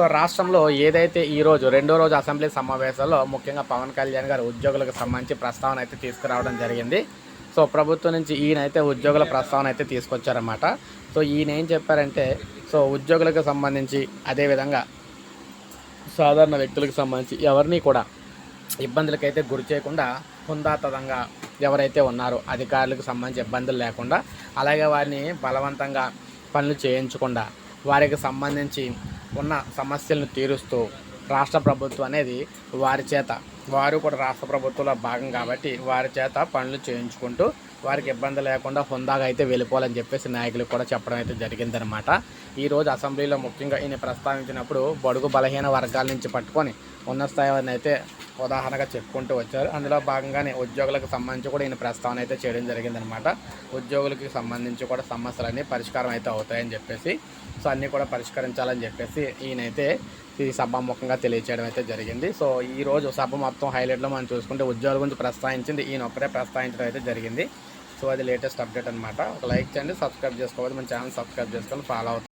So రాష్ట్రంలో ఏదైతే ఈరోజు రెండో రోజు అసెంబ్లీ సమావేశాల్లో ముఖ్యంగా పవన్ కళ్యాణ్ గారు ఉద్యోగులకు సంబంధించి ప్రస్తావన అయితే తీసుకురావడం జరిగింది. సో ప్రభుత్వం నుంచి ఈయన అయితే ఉద్యోగుల ప్రస్తావన అయితే తీసుకొచ్చారన్నమాట. సో ఈయన ఏం చెప్పారంటే సో ఉద్యోగులకు సంబంధించి అదేవిధంగా సాధారణ వ్యక్తులకు సంబంధించి ఎవరిని కూడా ఇబ్బందులకైతే గురి చేయకుండా హుందాతదంగా ఎవరైతే ఉన్నారో అధికారులకు సంబంధించి ఇబ్బందులు లేకుండా అలాగే వారిని బలవంతంగా పనులు చేయించకుండా వారికి సంబంధించి ఉన్న సమస్యలను తీరుస్తూ రాష్ట్ర ప్రభుత్వం అనేది వారి చేత వారు కూడా రాష్ట్ర ప్రభుత్వంలో భాగం కాబట్టి వారి చేత పనులు చేయించుకుంటూ వారికి ఇబ్బంది లేకుండా హుందాగా అయితే వెళ్ళిపోవాలని చెప్పేసి నాయకులు కూడా చెప్పడం అయితే జరిగిందనమాట ఈరోజు అసెంబ్లీలో ముఖ్యంగా ఈయన ప్రస్తావించినప్పుడు బడుగు బలహీన వర్గాల నుంచి పట్టుకొని ఉన్న స్థాయి అయితే ఉదాహరణగా చెప్పుకుంటూ వచ్చారు. అందులో భాగంగానే ఉద్యోగులకు సంబంధించి కూడా ఈయన ప్రస్తావన అయితే చేయడం జరిగిందనమాట. ఉద్యోగులకి సంబంధించి కూడా సమస్యలన్నీ పరిష్కారం అయితే అవుతాయని చెప్పేసి సో అన్నీ కూడా పరిష్కరించాలని చెప్పేసి ఈయనైతే ఈ సభాముఖంగా తెలియచేయడం అయితే జరిగింది. సో ఈ రోజు సభ మొత్తం హైలైట్లో మనం చూసుకుంటే ఉద్యోగుల గురించి ప్రస్తావించింది ఈయన ఒక్కరే ప్రస్తావించడం అయితే జరిగింది. సో అది లేటెస్ట్ అప్డేట్ అనమాట ఒక లైక్ చేయండి సబ్స్క్రైబ్ చేసుకోవాలి మన ఛానల్ సబ్స్క్రైబ్ చేసుకొని ఫాలో అవుతుంది